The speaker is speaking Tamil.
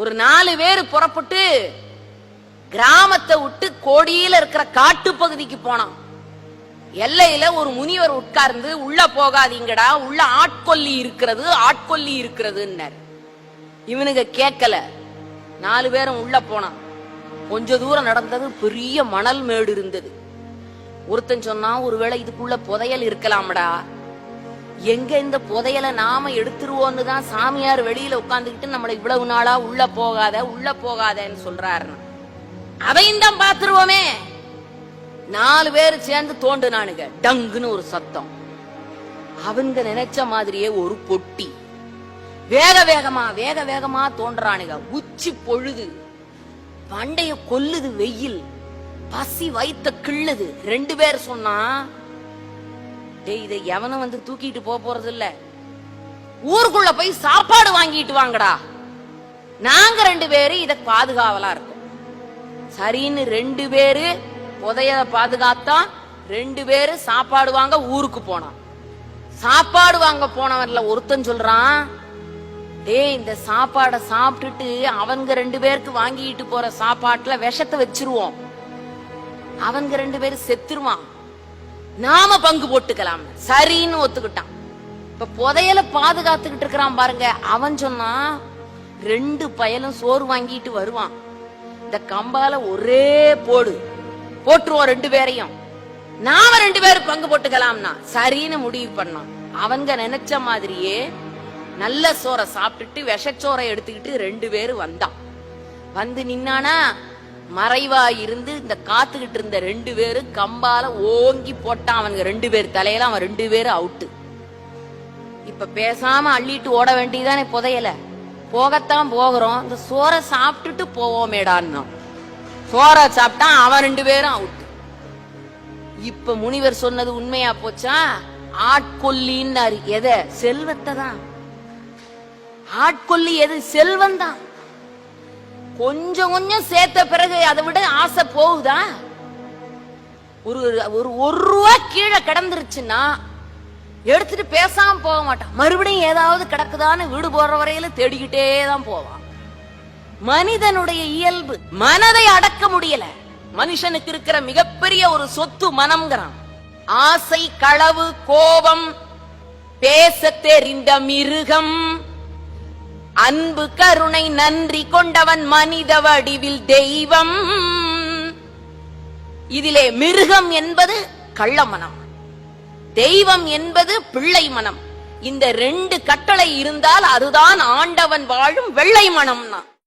ஒரு நாலு பேர் புறப்பட்டு கிராமத்தை விட்டு கோடியில இருக்கிற காட்டு பகுதிக்கு போனான். எல்லையில ஒரு முனிவர் உட்கார்ந்து உள்ள போகாதீங்கடா உள்ள ஆட்கொல்லி இருக்கிறது ஆட்கொல்லி இருக்கிறதுன்னார். இவனுங்க கேட்கல. நாலு பேரும் உள்ள போனான். கொஞ்ச தூரம் நடந்தது பெரிய மணல் மேடு இருந்தது. ஒருத்தன் சொன்னா ஒருவேளை இதுக்குள்ள புதையல் இருக்கலாம்டா எங்க இந்த புதையலை நாம எடுத்துருவோன்னு தான் சாமியார் வெளியில உட்காந்துக்கிட்டு நம்மளை இவ்வளவு நாளா உள்ள போகாத உள்ள போகாதன்னு சொல்றாரு அதையும் தான் பாத்துருவோமே நாலு பேர் சேர்ந்து தோண்டுனானுங்க. டங்குன்னு ஒரு சத்தம். அவங்க நினைச்ச மாதிரியே ஒரு பொட்டி. வேக வேகமா வேக வேகமா தோன்றானுங்க உச்சி பொழுது. பண்டைய கொல்லுது வெயில். பசி வைத்த கிள்ளுது. ரெண்டு பேர் சொன்னா டேய் இதை எவனும் வந்து தூக்கிட்டு போக போறது இல்ல ஊருக்குள்ள போய் சாப்பாடு வாங்கிட்டு வாங்கடா. நாங்க ரெண்டு பேரும் இத பாதுகாவலா இருக்கோம். சரின்னு ரெண்டு பேரு புதைய பாதுகாத்தா ரெண்டு பேரு சாப்பாடு வாங்க ஊருக்கு போனான் சாப்பாடு வாங்க போனவன்ல ஒருத்தன் சொல்றான் டேய் இந்த சாப்பாடை சாப்பிட்டுட்டு அவங்க ரெண்டு பேருக்கு வாங்கிட்டு போற சாப்பாட்டுல விஷத்தை வச்சிருவோம். அவங்க ரெண்டு பேரும் செத்துருவான். நாம பங்கு போட்டுக்கலாம். சரின்னு ஒத்துக்கிட்டான். இப்ப புதையல பாதுகாத்துக்கிட்டு இருக்கிறான் பாருங்க. அவன் சொன்னா ரெண்டு பயலும் சோறு வாங்கிட்டு வருவான். இந்த கம்பால ஒரே போடு. போட்டுருவோம் ரெண்டு பேரையும். நாம ரெண்டு பேரும் பங்கு போட்டுக்கலாம்னா சரின்னு முடிவு பண்ணான் அவங்க நினைச்ச மாதிரியே நல்ல சோறை சாப்பிட்டுட்டு விஷச்சோரை எடுத்துக்கிட்டு ரெண்டு பேரும் வந்தான். வந்து நின்னானா மறைவா இருந்து இந்த காத்துக்கிட்டு இருந்த ரெண்டு பேரும் கம்பால ஓங்கி போட்டான் அவனுங்க. ரெண்டு பேர் தலையில அவன் ரெண்டு பேரும் அவுட்டு இப்ப பேசாம அள்ளிட்டு ஓட வேண்டியதானே புதையல. போகத்தான் போகிறோம். இந்த சோறை சாப்பிட்டுட்டு போவோமேடான்னு. சோறை சாப்பிட்டா அவன் ரெண்டு பேரும் அவுட்டு இப்ப முனிவர் சொன்னது உண்மையா போச்சா? ஆட்கொல்லின்னாரு. எதை? செல்வத்தை தான் ஆட்கொல்லி எது? செல்வம் தான் கொஞ்சம் கொஞ்சம் சேர்த்த பிறகு அதை விட ஆசை போகுதா? ஒரு ஒரு ஒரு ரூபா கீழே கிடந்துருச்சுன்னா எடுத்துட்டு பேசாம போக மாட்டான். மறுபடியும் ஏதாவது கிடக்குதான்னு வீடு போற வரையில தேடிக்கிட்டே தான் போவான். மனிதனுடைய இயல்பு மனதை அடக்க முடியல. மனுஷனுக்கு இருக்கிற மிகப்பெரிய ஒரு சொத்து மனம்ங்கிறான். ஆசை களவு கோபம் பேச தெரிந்த மிருகம் அன்பு கருணை நன்றி கொண்டவன் மனித வடிவில் தெய்வம். இதிலே மிருகம் என்பது கள்ள மனம். தெய்வம் என்பது பிள்ளை மனம். இந்த ரெண்டு கட்டளை இருந்தால் அதுதான் ஆண்டவன் வாழும் வெள்ளை மனம்னா.